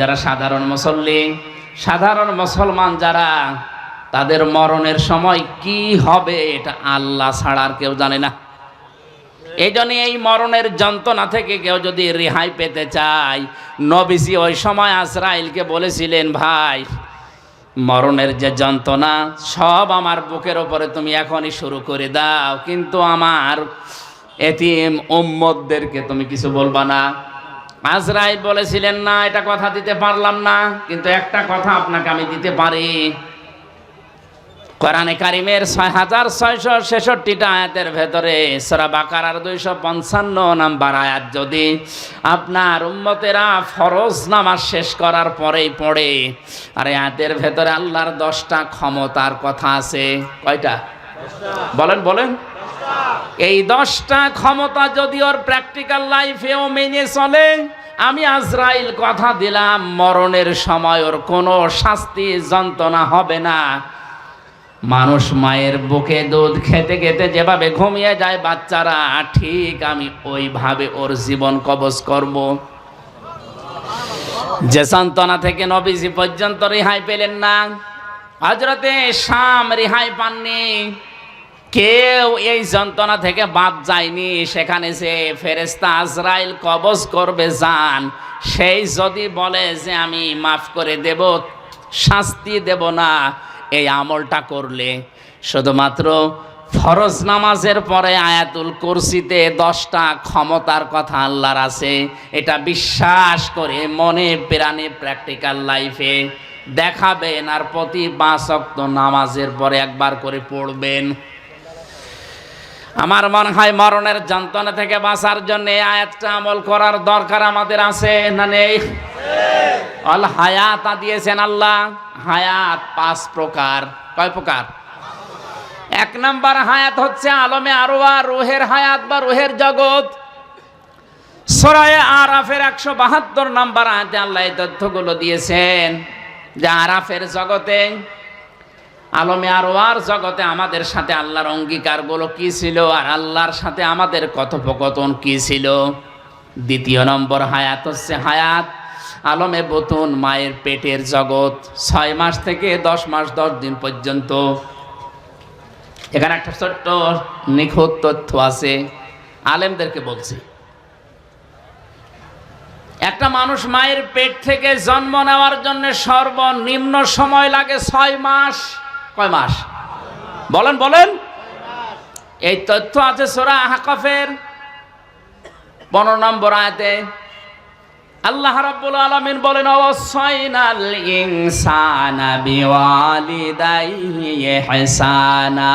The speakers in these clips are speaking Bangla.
যারা সাধারণ মুসল্লি, সাধারণ মুসলমান যারা, তাদের মরণের সময় কি হবে এটা আল্লাহ ছাড়ার কেউ জানে না। এই জন্য এই মরণের যন্ত্রণা থেকে কেউ যদি রেহাই পেতে চায়, নবীজি ওই সময় আজরাইলকে বলেছিলেন, ভাই, মরণের যে যন্ত্রণা, সব আমার বুকের ওপরে তুমি এখনই শুরু করে দাও। কিন্তু আমার এতিম উম্মদদেরকে তুমি কিছু বলবা না। আজরাইল বলেছিলেন, না, এটা কথা দিতে পারলাম না, কিন্তু একটা কথা আপনাকে আমি দিতে পারি। কোরআনে কারিমের ছয় হাজার ছয়শো ছেষট্টিটা আয়াতের ভেতরে সরা বাকারার দুইশো পঞ্চান্ন নাম্বার আয়াত, যদি আপনার উম্মতেরা ফরজ নামাজ শেষ করার পরেই পড়ে, আর আয়াতের ভেতরে আল্লাহর দশটা ক্ষমতার কথা আছে। কয়টা? বলেন বলেন। এই দশটা ক্ষমতা যদি ওর প্র্যাকটিক্যাল লাইফেও মেনে চলে, আমি আজরাইল কথা দিলাম, মরণের সময় ওর কোনো শাস্তি, যন্ত্রণা হবে না। মানুষ মায়ের বুকে দুধ খেতে খেতে যেভাবে ঘুমিয়ে যায় বাচ্চারা, ঠিক আমি ওইভাবে ওর জীবন কবজ করব। যে সান্ত্বনা থেকে নবীজি পর্যন্ত রেহাই পেলেন না। হজরতে শাম রেহাই পাননি। কেউ এই যন্ত্রণা থেকে বাদ যায়নি। সেখানে যে ফেরেস্তা আজরাইল কবজ করবে যান সেই যদি বলে যে আমি মাফ করে দেব, শাস্তি দেব না, এই আমলটা করলে। শুধুমাত্র ফরজ নামাজের পরে আয়াতুল কুরসিতে দশটা ক্ষমতার কথা আল্লাহর আছে, এটা বিশ্বাস করে মনে প্রাণে প্র্যাকটিক্যাল লাইফে দেখাবেন আর প্রতি পাঁচ নামাজের পরে একবার করে পড়বেন। আমার মনে হয় মরণের যন্ত্রণা থেকে বাঁচার জন্য এই আয়াতটা আমল করার দরকার আমাদের আছে না নেই? অল হায়াত দিয়েছেন আল্লাহ। হায়াত পাঁচ প্রকার। কয় প্রকার? এক নাম্বার হায়াত হচ্ছে আলমে আরোয়া রুহের হায়াত বা রুহের জগৎ। সরায় আরাফের একশো বাহাত্তর নাম্বার আয়াতে আল্লাহ এই তথ্যগুলো দিয়েছেন যে আরাফের জগতে আলমে আরোয়ার জগতে আমাদের সাথে আল্লাহর অঙ্গীকারগুলো কি ছিল? আর আল্লাহর সাথে আমাদের কথোপকথন কি ছিল? দ্বিতীয় নম্বর হায়াত হচ্ছে হায়াত। আলমে বতুন মায়ের পেটের জগৎ। ছয় মাস থেকে দশ মাস, দশ দিন পর্যন্ত। এখানে একটা ছোট্ট নিখুঁত তথ্য আছে। আলেমদেরকে বলছি। একটা মানুষ মায়ের পেট থেকে জন্ম নেওয়ার জন্য সর্বনিম্ন সময় লাগে ছয় মাস। কয় মাস? বলেন বলেন। এই তথ্য আছে সোরা হাকফের পনেরো নম্বর আয়তে। আল্লাহ রাব্বুল আলামিন বলেন ওয়াসাইনাল ইনসানা বিওয়ালিদাইহি ইহসানা।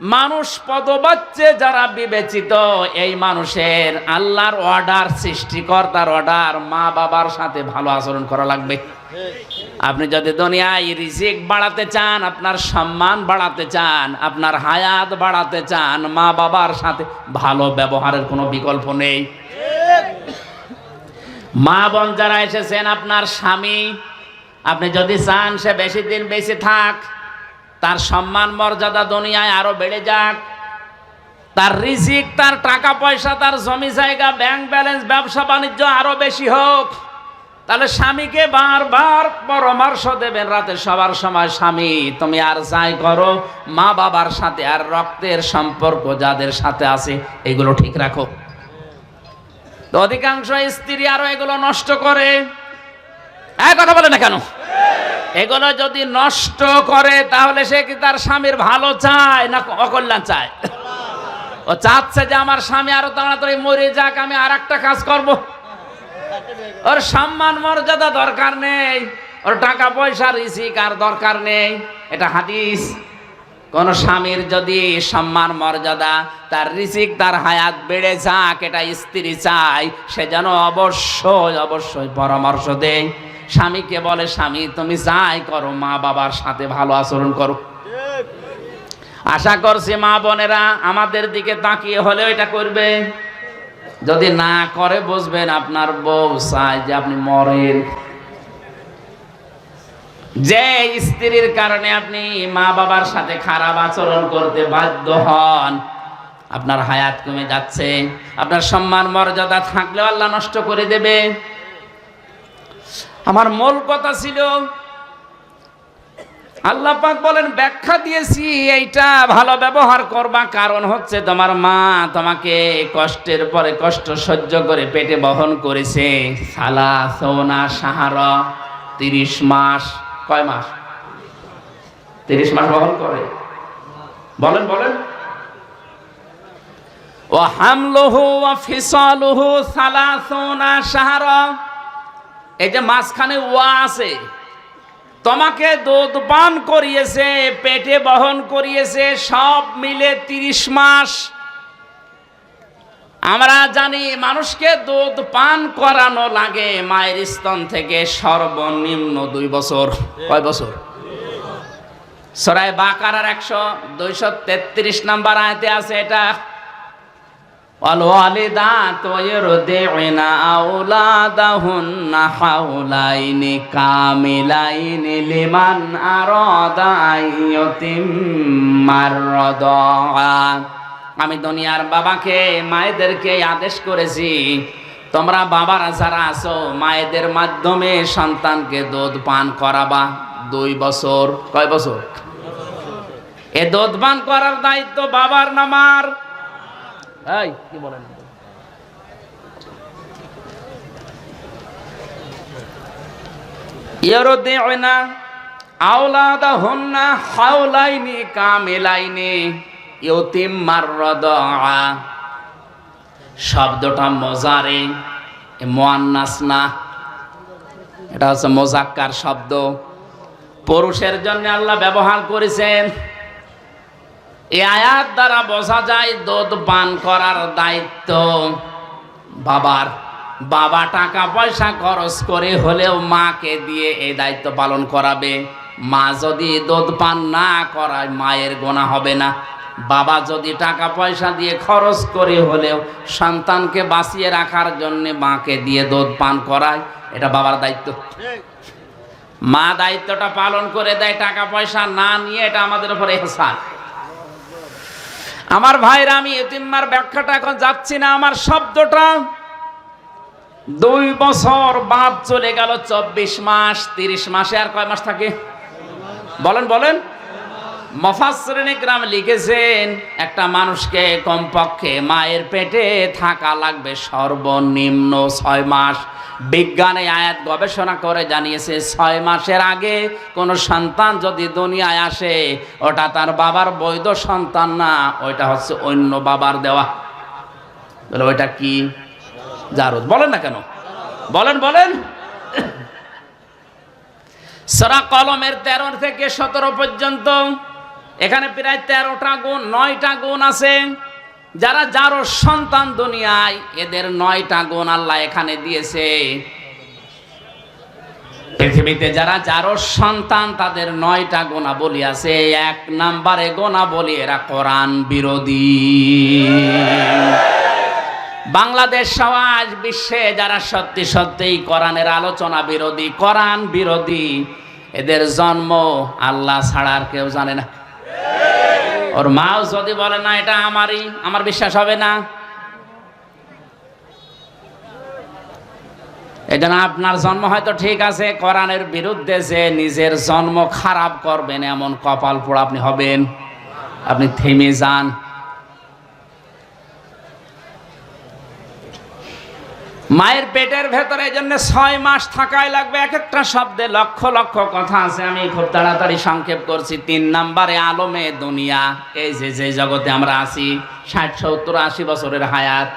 মানুষ পদবাচ্চে যারা বিবেচিত, এই মানুষের আল্লাহর অর্ডার সৃষ্টিকর্তার অর্ডার মা বাবার সাথে ভালো আচরণ করা লাগবে। আপনি যদি দুনিয়ায় রিজিক বাড়াতে চান, আপনার সম্মান বাড়াতে চান, আপনার হায়াত বাড়াতে চান, মা বাবার সাথে ভালো ব্যবহারের কোনো বিকল্প নেই। মা বোন যারা এসেছেন, আপনার স্বামী, আপনি যদি চান সে বেশি দিন বেশি থাক তার সম্মান মর্যাদা দুনিয়ায় আরও বেড়ে যাক। তার রিজিক, তার টাকা পয়সা, তার জমি জায়গা ব্যাংক ব্যালেন্স ব্যবসা বাণিজ্য আরও বেশি হোক। তাহলে স্বামীকে বারবার পরামর্শ দেবেন রাতে সবার সময়, স্বামী, তুমি আর যাই করো, মা বাবার সাথে আর রক্তের সম্পর্ক যাদের সাথে আছে, এগুলো ঠিক রাখো। তো অধিকাংশ স্ত্রী আরও এগুলো নষ্ট করে। এক কথা বলে না কেন? এগুলো যদি নষ্ট করে, তাহলে সে কি তার স্বামীর ভালো চায় না অকল্যাণ চায়? ও চাচ্ছে যে আমার স্বামী আরও তাড়াতাড়ি মরে যাক, আমি আর একটা কাজ করব। ওর সম্মান মর্যাদা দরকার নেই, ওর টাকা পয়সার রিসিক আর দরকার নেই। এটা হাদিস। কোন স্বামীর যদি সম্মান মর্যাদা, তার রিসিক তার হায়াত বেড়ে যাক, এটা স্ত্রী চায়, সে যেন অবশ্যই অবশ্যই পরামর্শ দেয়। স্বামীকে বলে, স্বামী, তুমি যাই করো, মা বাবার সাথে ভালো আচরণ করো। আশা করছি মা বোনেরা, আমাদের দিকে তাকিয়ে হলেও এটা করবে। যদি না করে, বুঝবেন আপনার বউ চায় যে আপনি মরেন। যে স্ত্রীর কারণে আপনি মা বাবার সাথে খারাপ আচরণ করতে বাধ্য হন, আপনার হায়াত কমে যাচ্ছে, আপনার সম্মান, মর্যাদা থাকলেও আল্লাহ নষ্ট করে দেবে। আমার মূল কথা ছিল, আল্লাহ পাক বলেন, ব্যাখ্যা দিয়েছি, এইটা ভালো ব্যবহার করবা, কারণ হচ্ছে তোমার মা তোমাকে কষ্টের পরে কষ্ট সহ্য করে পেটে বহন করেছে। সালা সোনা সাহারা তিরিশ মাস কয় মাস? তিরিশ মাস বহন করে। বলেন বলেন। ও হামলুহু ও সালাসুনা সাহারা এই যে মাঝখানে ওয়া আছে, তোমাকে দুধ পান করিয়েছে, পেটে বহন করিয়েছে, সব মিলে তিরিশ মাস আমরা জানি মানুষকে দুধ পান করানো লাগে মায়ের স্তন থেকে সর্বনিম্ন দুই বছর কয় বছর সরাই বাকারার একশো দুইশো তেত্রিশ নাম্বার আয়তে আছে এটা والوالدات يرضعن أولادهن حولين كاملين لمن أراد أن يتم الرضاعة আমি দুনিয়ার বাবাকে, মায়েদেরকে আদেশ করেছি, তোমরা বাবারা যারা আছো, মায়েদের মাধ্যমে সন্তানকে দুধ পান করাবা। দুই বছর, কয় বছর? এ দুধ পান করার দায়িত্ব বাবার নামার এই, কি বলেন? ইয়রদিউনা আওলাদাহুন্না হাওলাইনি কামিলাইনি। শব্দটা মজারে মুয়ান্নাস না। এটা হচ্ছে মোজাক্কার শব্দ। পুরুষের জন্য আল্লাহ ব্যবহার করেছেন। এই আয়াত দ্বারা বোঝা যায় দুধ পান করার দায়িত্ব। বাবার বাবা টাকা পয়সা খরচ করে হলেও মাকে দিয়ে এই দায়িত্ব পালন করাবে। মা যদি দুধ পান না করায় মায়ের গোনা হবে না। বাবা যদি টাকা পয়সা দিয়ে খরচ করে হলেও সন্তানকে বাঁচিয়ে রাখার জন্য মাকে দিয়ে দুধ পান করায়, এটা বাবার দায়িত্ব। মা দায়িত্বটা পালন করে দেয়, টাকা পয়সা না নিয়ে এটা আমাদের উপরে এহসান আমার ভাইরা, আমি এতিম্মার ব্যাখ্যাটা এখন যাচ্ছি না, আমার শব্দটা দুই বছর বাদ চলে গেল, চব্বিশ মাস, তিরিশ মাসে আর কয় মাস থাকে? বলেন বলেন। মফাসরিনিকরাম লিখেছেন, একটা মানুষকে কমপক্ষে মায়ের পেটে থাকা লাগবে সর্বনিম্ন ছয় মাস। বিজ্ঞানে আয়াত গবেষণা করে জানিয়েছে, ছয় মাসের আগে কোনো সন্তান যদি দুনিয়ায় আসে, ওটা তার বাবার বৈধ সন্তান না, ওইটা হচ্ছে অন্য বাবার দেওয়া। বলে ওইটা কি? জারুদ। বলেন না কেন? বলেন বলেন। সরা কলমের তেরো থেকে সতেরো পর্যন্ত এখানে প্রায় তেরোটা গুণ, নয়টা গুণ আছে। যারা যারো সন্তান দুনিয়ায়, এদের নয়টা গুণ আল্লাহ এখানে দিয়েছে। পৃথিবীতে যারা যারো সন্তান, তাদের নয়টা গোনা বলি আছে। এক নাম্বারে গোনা বলি এরা কোরআন বিরোধী। বাংলাদেশ সমাজ বিশ্বে যারা সত্যি সত্যিই কোরআনের আলোচনা বিরোধী, কোরআন বিরোধী, এদের জন্ম আল্লাহ ছাড়া আর কেউ জানে না। ওর মাও যদি বলে, না, এটা আমারই, আমার বিশ্বাস হবে না। এই আপনার জন্ম হয়তো ঠিক আছে, কোরআনের বিরুদ্ধে যে নিজের জন্ম খারাপ করবেন, এমন কপাল পোড়া আপনি হবেন। আপনি থেমে যান। মায়ের পেটের ভেতরে এই জন্য ছয় মাস থাকাই লাগবে। এক একটা শব্দে লক্ষ লক্ষ কথা আছে। আমি খুব তাড়াতাড়ি সংক্ষেপ করছি। তিন নাম্বারে আলমে দুনিয়া। এই যে যে জগতে আমরা আছি, ষাট, সত্তর, আশি বছরের হায়াত।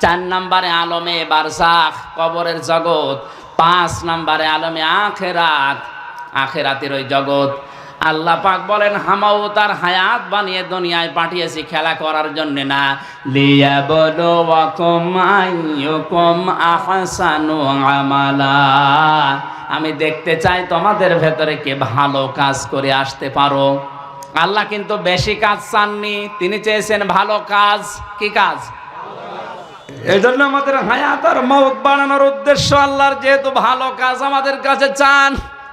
চার নাম্বারে আলমে বারসাখ, কবরের জগৎ। পাঁচ নাম্বারে আলমে আখেরাত। আখেরাতের ওই জগৎ। আল্লাহ পাক বলেন, হামাও তার হায়াত বানিয়ে দুনিয়ায় পাঠিয়েছি খেলা করার জন্য না। লিয়া বলো আহসানু আমালা। আমি দেখতে চাই তোমাদের ভেতরে কে ভালো কাজ করে আসতে পারো। আল্লাহ কিন্তু বেশি কাজ চাননি, তিনি চেয়েছেন ভালো কাজ। কি কাজ? এই জন্য আমাদের হায়াত আর মৌত বানানোর উদ্দেশ্য আল্লাহর যেহেতু ভালো কাজ আমাদের কাছে চান।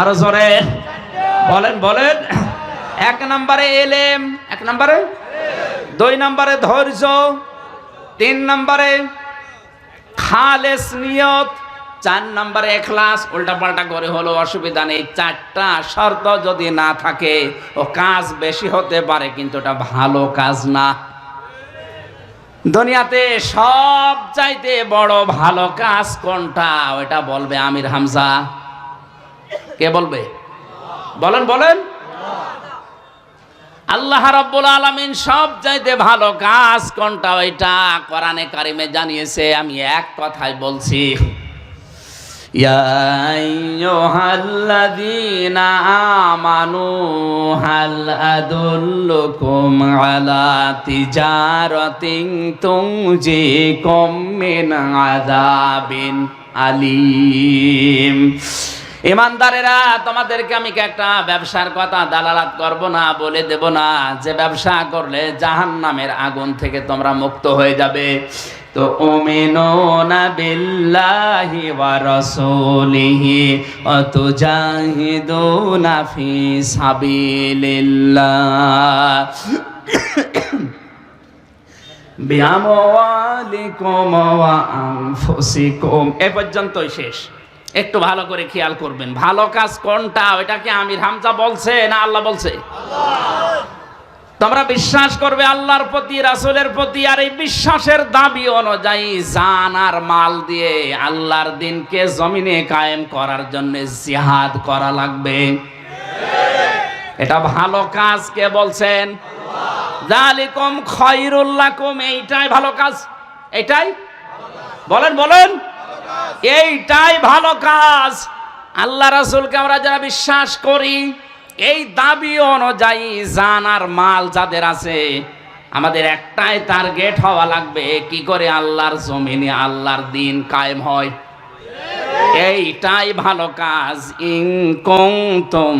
আরও জোরে। বলেন বলেন। এক নম্বরে এলেম, এক নম্বরে? দুই নম্বরে ধৈর্য, তিন নম্বরে খালেস নিয়ত, চার নম্বরে এখলাস। উল্টা পাল্টা করে হলো, অসুবিধা নেই। চারটা শর্ত যদি না থাকে, ও কাজ বেশি হতে পারে, কিন্তু ওটা ভালো কাজ না। দুনিয়াতে সব চাইতে বড় ভালো কাজ কোনটা? ওটা বলবে আমির হামজা। কে বলবে? বলেন বলেন। আল্লাহ রাব্বুল আলামিন সব চাইতে ভালো কাজ কোনটা? ওইটা কোরআনে কারিমে জানিয়েছে, আমি এক কথাই বলছি। ইয়া মিন আলিম। ইমানদারেরা, তোমাদেরকে আমি একটা ব্যবসার কথা দালালাত করব না, বলে দেব না? যে ব্যবসা করলে জাহান নামের আগুন থেকে তোমরা মুক্ত হয়ে যাবে। তো ওমিনুনা বিল্লাহি ওয়া রাসূলিহি ওয়া তুজাহিদুনা ফি সাবিলিল্লাহ। ওয়া আনফুসিকুম। এ পর্যন্তই শেষ। একটু ভালো করে খেয়াল করবেন। ভালো কাজ কোনটা? ওইটাকে আমির হামজা বলছে না আল্লাহ বলছে? তোমরা বিশ্বাস করবে আল্লাহর প্রতি, রাসূলের প্রতি, আর এই বিশ্বাসের দাবি অনুযায়ী জান আর মাল দিয়ে আল্লাহর দিনকে জমিনে কায়েম করার জন্য জিহাদ করা লাগবে। এটা ভালো কাজ কে বলছেন? এইটাই ভালো কাজ। এটাই বলেন বলেন। এইটাই ভালো কাজ। আল্লাহ রাসূলকে আমরা যারা বিশ্বাস করি, এই দাবি অনুযায়ী জান আর মাল যাদের আছে, আমাদের একটাই টার্গেট হওয়া লাগবে, কি করে আল্লাহর জমিনে আল্লাহর দিন কায়েম হয়। এইটাই ভালো কাজ। ইং কং তুম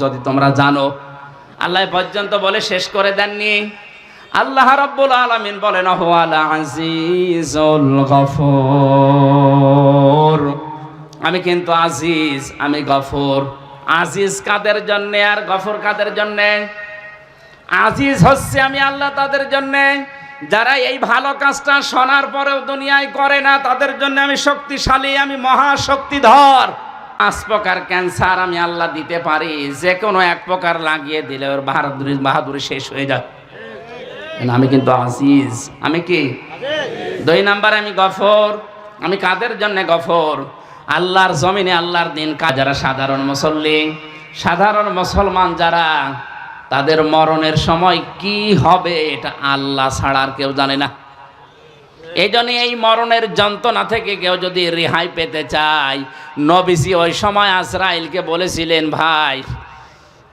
যদি তোমরা জানো, আল্লাহ পর্যন্ত বলে শেষ করে দেননি। আল্লাহ রাব্বুল আলামিন বলেন হুয়াল আজিজুল গফুর। আমি কিন্তু আজিজ, আমি গফুর। আজিজ কাদের জন্য আর গফুর কাদের জন্য? আজিজ হচ্ছে আমি আল্লাহ তাদের জন্য। যারা এই ভালো কাজটা শোনার পরেও দুনিয়ায় করে না, তাদের জন্য আমি শক্তিশালী, আমি মহাশক্তিধর। পাঁচ প্রকার ক্যান্সার আমি আল্লাহ দিতে পারি। যে কোনো এক প্রকার লাগিয়ে দিলে ওর বাহাদুরি বাহাদুরি শেষ হয়ে যায় আমি কিন্তু আজিজ। আমি কি? দুই নাম্বার আমি গফর। আমি কাদের জন্য গফর? আল্লাহর জমিনে আল্লাহর দিন কা যারা সাধারণ মুসল্লি, সাধারণ মুসলমান যারা, তাদের মরণের সময় কি হবে এটা আল্লাহ ছাড়া আর কেউ জানে না। এই জন্য এই মরণের যন্ত্রণা থেকে কেউ যদি রেহাই পেতে চায় নবিসি ওই সময় আজরাইলকে বলেছিলেন, ভাই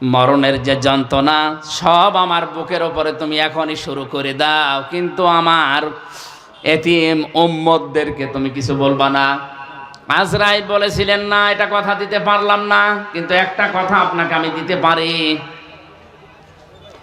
মরণের যে যন্ত্রণা, সব আমার বুকের ওপরে তুমি এখনই শুরু করে দাও। কিন্তু আমার এতিম ওম্মদদেরকে তুমি কিছু বলবা না। আজরাই বলেছিলেন, না, এটা কথা দিতে পারলাম না। কিন্তু একটা কথা আপনাকে আমি দিতে পারি।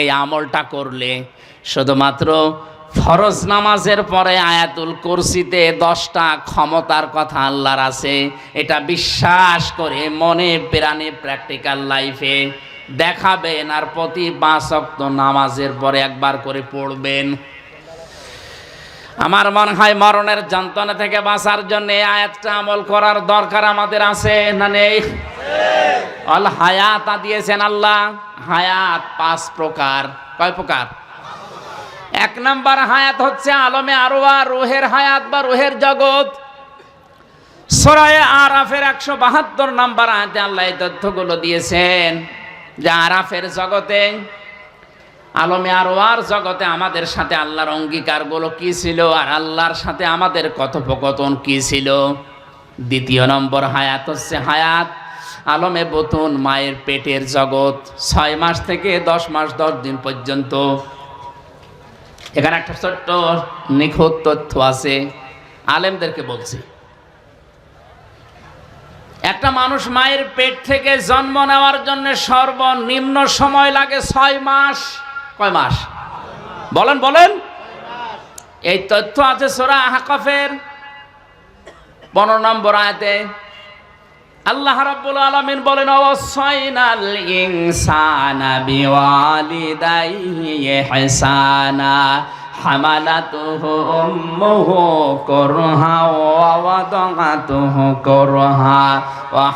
এই আমলটা করলে শুধুমাত্র ফরজ নামাজের পরে আয়াতুল কুরসিতে দশটা ক্ষমতার কথা আল্লাহর আছে, এটা বিশ্বাস করে মনে প্রাণে প্র্যাকটিক্যাল লাইফে দেখাবেন আর প্রতি পাঁচ নামাজের পরে একবার করে পড়বেন। আমার মনে হয় মরণের যন্ত্রণা থেকে বাঁচার জন্য এই আয়াতটা আমল করার দরকার আমাদের আছে না নেই? অল হায়াত দিয়েছেন আল্লাহ। হায়াত পাঁচ প্রকার। কয় প্রকার? এক নাম্বার হায়াত হচ্ছে আলমে আরোয়া রুহের হায়াত বা রুহের জগৎ। সরায় আরাফের একশো বাহাত্তর নাম্বার আয়াতে আল্লাহ এই তথ্যগুলো দিয়েছেন যে আরাফের জগতে আলমে আরোয়ার জগতে আমাদের সাথে আল্লাহর অঙ্গীকারগুলো কি ছিল? আর আল্লাহর সাথে আমাদের কথোপকথন কি ছিল? দ্বিতীয় নম্বর হায়াত হচ্ছে হায়াত। আলমে বতুন মায়ের পেটের জগৎ। ছয় মাস থেকে দশ মাস, দশ দিন পর্যন্ত। এখানে একটা ছোট্ট নিখুঁত তথ্য আছে। আলেমদেরকে বলছি। একটা মানুষ মায়ের পেট থেকে জন্ম নেওয়ার জন্য সর্বনিম্ন সময় লাগে ছয় মাস। কয় মাস? বলেন বলেন। এই তথ্য আছে সোরা হাকফের পনেরো নম্বর আয়াতে। আল্লাহ রাব্বুল আলামিন বলেন অবসাইনাল ইনসানা বিওয়ালিদাইহি ইহসানা, হামালাতুহু উম্মুহু করহা ওয়া ওয়াদাআতুহু করহা ওয়া